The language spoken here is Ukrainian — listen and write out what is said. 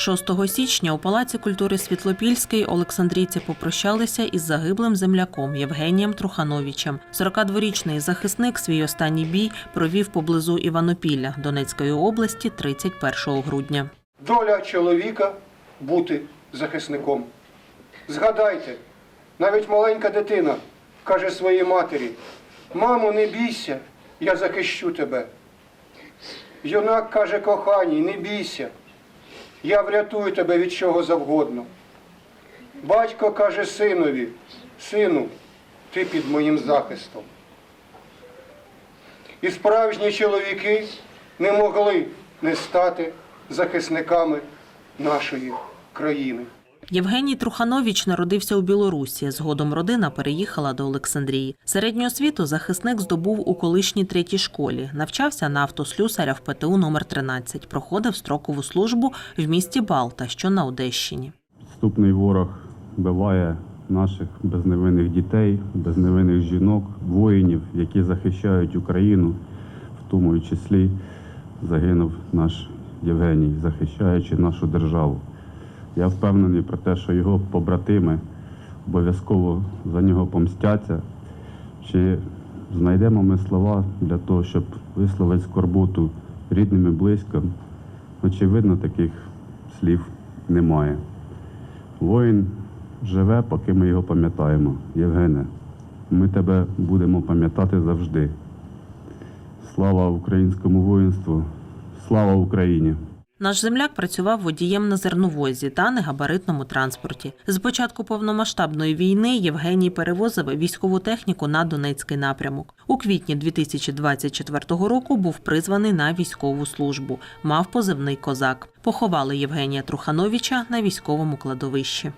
6 січня у Палаці культури Світлопільський Олександрійці попрощалися із загиблим земляком Євгенієм Трухановичем. 42-річний захисник свій останній бій провів поблизу Іванопілля Донецької області 31 грудня. Доля чоловіка бути захисником. Згадайте, навіть маленька дитина каже своїй матері: Мамо, не бійся, я захищу тебе. Юнак каже коханій, не бійся, я врятую тебе від чого завгодно. Батько каже синові, сину, ти під моїм захистом. І справжні чоловіки не могли не стати захисниками нашої країни. Євгеній Труханович народився у Білорусі. Згодом родина переїхала до Олександрії. Середню освіту захисник здобув у колишній третій школі. Навчався на автослюсаря в ПТУ номер 13 Проходив строкову службу в місті Балта, що на Одещині. Підступний ворог вбиває наших безневинних дітей, безневинних жінок, воїнів, які захищають Україну, в тому числі загинув наш Євгеній, захищаючи нашу державу. Я впевнений про те, що його побратими обов'язково за нього помстяться. Чи знайдемо ми слова для того, щоб висловити скорботу рідним і близьким? Очевидно, таких слів немає. Воїн живе, поки ми його пам'ятаємо. Євгене, ми тебе будемо пам'ятати завжди. Слава українському воїнству, слава Україні! Наш земляк працював водієм на зерновозі та негабаритному транспорті. З початку повномасштабної війни Євгеній перевозив військову техніку на Донецький напрямок. У квітні 2024 року був призваний на військову службу. Мав позивний козак. Поховали Євгенія Трухановича на військовому кладовищі.